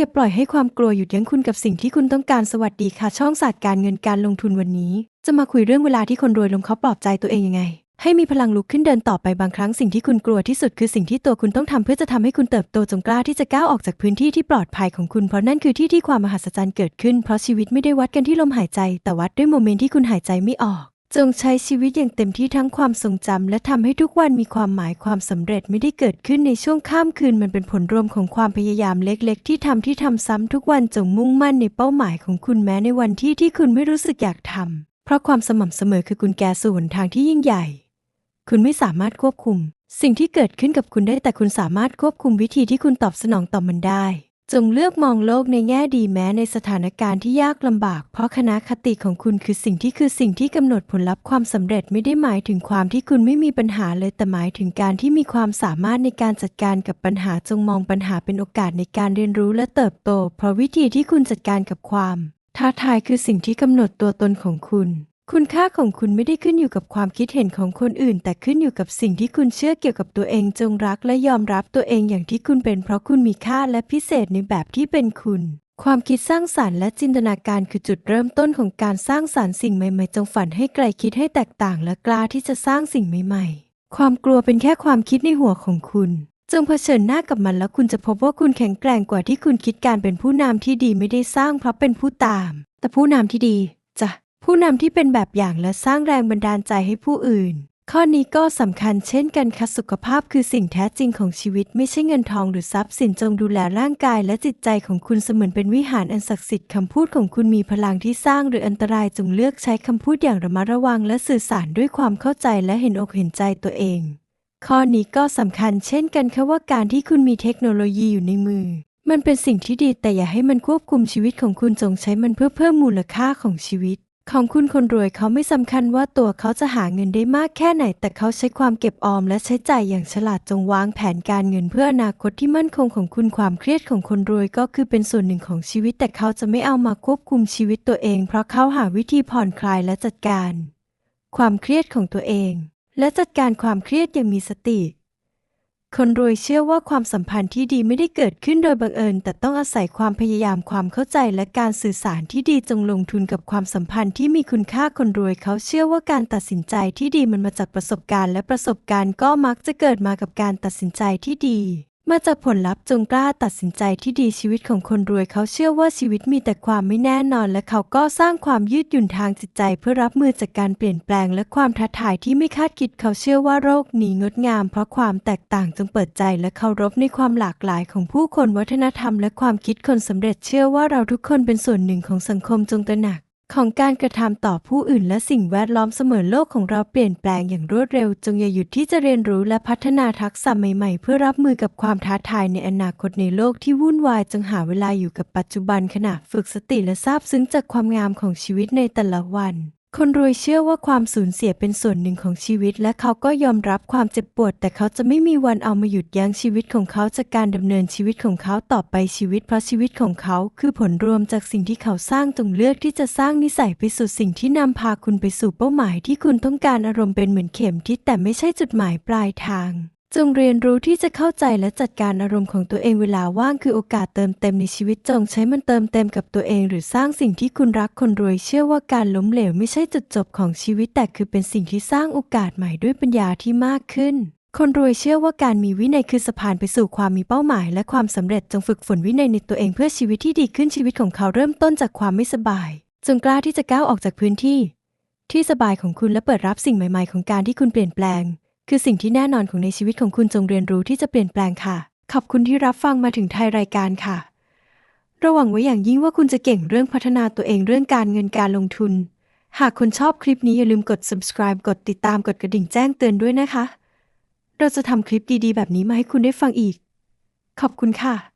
อย่าปล่อยให้ความกลัวหยุดยั้งคุณกับสิ่งที่คุณต้องการสวัสดีค่ะ ช่องศาสตร์การเงินการลงทุนวันนี้ จะมาคุยเรื่องเวลาที่คนรวยลงเขาปลอบใจตัวเองยังไง ให้มีพลังลุกขึ้นเดินต่อไปบางครั้งสิ่งที่คุณกลัวที่สุดคือสิ่งที่ตัวคุณต้องทำเพื่อจะทำให้คุณเติบโตจงกล้าที่จะก้าวออกจากพื้นที่ที่ปลอดภัยของคุณเพราะนั่นคือที่ที่ความมหัศจรรย์เกิดขึ้นเพราะชีวิตไม่ได้วัดกันที่ลมหายใจ แต่วัดด้วยโมเมนต์ที่คุณหายใจไม่ออก จงใช้ชีวิตอย่างเต็มที่ทั้งความทรงจำและทำให้ทุกวันมีความหมายความสำเร็จไม่ได้เกิดขึ้นในช่วงข้ามคืนมันเป็นผลรวมของความพยายามเล็กๆ ที่ทำที่ทำซ้ำทุกวันจงมุ่งมั่นในเป้าหมายของคุณแม้ในวันที่ที่คุณไม่รู้สึกอยากทำเพราะความสม่ำเสมอคือกุญแจสู่หนทางที่ยิ่งใหญ่ คุณไม่สามารถควบคุม สิ่งที่เกิดขึ้นกับคุณได้แต่คุณสามารถควบคุมวิธีที่คุณตอบสนองต่อมันได้ จงเลือกมองโลกในแง่ดีแม้ในสถานการณ์ที่ยากลำบาก เพราะคณะคติของคุณคือสิ่งที่คือสิ่งที่กำหนดผลลัพธ์ความสำเร็จไม่ได้หมายถึงความที่คุณไม่มีปัญหาเลยแต่หมายถึงการที่มีความสามารถในการจัดการกับปัญหาจงมองปัญหาเป็นโอกาสในการเรียนรู้และเติบโต เพราะวิธีที่คุณจัดการกับความ ท้าทายคือสิ่งที่กำหนดตัวตนของคุณ คุณค่าของคุณไม่ได้ขึ้นอยู่กับความคิดเห็นของคนอื่น แต่ขึ้นอยู่กับสิ่งที่คุณเชื่อเกี่ยวกับตัวเองจงรักและยอมรับตัวเองอย่างที่คุณเป็นเพราะคุณมีค่าและพิเศษในแบบที่เป็นคุณ ความคิดสร้างสรรค์และจินตนาการคือจุดเริ่มต้นของการสร้างสรรค์สิ่งใหม่ๆ จงฝันให้ไกลคิดให้แตกต่างและกล้าที่จะสร้างสิ่งใหม่ๆ ความกลัวเป็นแค่ความคิดในหัวของคุณจงเผชิญหน้ากับมันแล้วคุณจะพบว่าคุณแข็งแกร่งกว่าที่คุณคิดการเป็นผู้นำที่ดีไม่ได้สร้างเพราะเป็นผู้ตาม แต่ผู้นำที่ดี ผู้นำที่เป็นแบบอย่างและสร้างแรงบันดาลใจให้ผู้อื่น ข้อนี้ก็สำคัญเช่นกันค่ะสุขภาพคือสิ่งแท้จริงของชีวิต ไม่ใช่เงินทองหรือทรัพย์สินจงดูแลร่างกายและจิตใจของคุณเสมือนเป็นวิหารอันศักดิ์สิทธิ์คำพูดของคุณมีพลังที่สร้างหรืออันตรายจงเลือกใช้คำพูดอย่างระมัดระวัง และสื่อสารด้วยความเข้าใจและเห็นอกเห็นใจตัวเอง ข้อนี้ก็สำคัญเช่นกันค่ะว่าการที่คุณมีเทคโนโลยีอยู่ในมือมันเป็นสิ่งที่ดีแต่อย่าให้มันควบคุมชีวิตของคุณจงใช้มันเพื่อเพิ่มมูลค่าของชีวิต ของคุณคนรวยเขาไม่สำคัญว่าตัวเขาจะหาเงินได้มากแค่ไหน แต่เขาใช้ความเก็บออมและใช้จ่ายอย่างฉลาดจงวางแผนการเงินเพื่ออนาคตที่มั่นคงของคุณความเครียดของคนรวยก็คือเป็นส่วนหนึ่งของชีวิต แต่เขาจะไม่เอามาควบคุมชีวิตตัวเอง เพราะเขาหาวิธีผ่อนคลายและจัดการ ความเครียดของตัวเอง และจัดการความเครียดอย่างมีสติ คนรวยเชื่อว่าความสัมพันธ์ที่ดีไม่ได้เกิดขึ้นโดยบังเอิญ แต่ต้องอาศัยความพยายามความเข้าใจและการสื่อสารที่ดีจงลงทุนกับความสัมพันธ์ที่มีคุณค่าคนรวยเขาเชื่อว่าการตัดสินใจที่ดีมันมาจากประสบการณ์ และประสบการณ์ก็มักจะเกิดมากับการตัดสินใจที่ดี มาจากผลลัพธ์จงกล้าตัดสินใจที่ดีชีวิตของคนรวยเขาเชื่อว่าชีวิตมีแต่ความไม่แน่นอน และเขาก็สร้างความยืดหยุ่นทางจิตใจ เพื่อรับมือจากการเปลี่ยนแปลง และความท้าทายที่ไม่คาดคิดเขาเชื่อว่าโรคนี้งดงาม เพราะความแตกต่างจงเปิดใจ และเคารพในความหลากหลายของผู้คนวัฒนธรรม และความคิดคนสำเร็จเชื่อว่าเราทุกคนเป็นส่วนหนึ่งของสังคมจงตระหนัก ของการกระทำต่อผู้อื่นและสิ่งแวดล้อมเสมอโลกของเราเปลี่ยนแปลงอย่างรวดเร็ว จงอย่าหยุดที่จะเรียนรู้และพัฒนาทักษะใหม่ๆ เพื่อรับมือกับความท้าทายในอนาคตในโลกที่วุ่นวาย จงหาเวลาอยู่กับปัจจุบันขณะฝึกสติและซาบซึ้งจากความงามของชีวิตในแต่ละวัน คนรวยเชื่อว่าความสูญเสียเป็นส่วนหนึ่งของชีวิต และเขาก็ยอมรับความเจ็บปวด แต่เขาจะไม่มีวันเอามาหยุดยั้งชีวิตของเขาจากการดำเนินชีวิตของเขาต่อไปชีวิต เพราะชีวิตของเขาคือผลรวมจากสิ่งที่เขาสร้างจงเลือกที่จะสร้างนิสัยไปสู่สิ่งที่นำพาคุณไปสู่เป้าหมายที่คุณต้องการอารมณ์เป็นเหมือนเข็มทิศแต่ไม่ใช่จุดหมายปลายทาง จงเรียนรู้ที่จะเข้าใจและจัดการอารมณ์ของตัวเองเวลาว่างคือโอกาสเติมเต็มในชีวิตจงใช้มันเติมเต็มกับตัวเอง หรือสร้างสิ่งที่คุณรักคนรวยเชื่อว่าการล้มเหลวไม่ใช่จุดจบของชีวิตแต่คือเป็นสิ่งที่สร้างโอกาสใหม่ด้วยปัญญาที่มากขึ้น คนรวยเชื่อว่าการมีวินัยคือสะพานไปสู่ความมีเป้าหมาย และความสำเร็จจงฝึกฝนวินัยในตัวเองเพื่อชีวิตที่ดีขึ้นชีวิตของเขาเริ่มต้นจากความไม่สบาย จงกล้าที่จะก้าวออกจากพื้นที่ ที่สบายของคุณและเปิดรับสิ่งใหม่ ๆ ของการที่คุณเปลี่ยนแปลง คือสิ่งที่แน่นอนของในชีวิตของคุณจงเรียนรู้ที่จะเปลี่ยนแปลงค่ะ ขอบคุณที่รับฟังมาถึงท้ายรายการค่ะ ระหวังไว้อย่างยิ่งว่าคุณจะเก่งเรื่องพัฒนาตัวเองเรื่องการเงินการลงทุน หากคุณชอบคลิปนี้อย่าลืมกด subscribe กดติดตามกดกระดิ่งแจ้งเตือนด้วยนะคะ เราจะทำคลิปดีๆ แบบนี้มาให้คุณได้ฟังอีก ขอบคุณค่ะ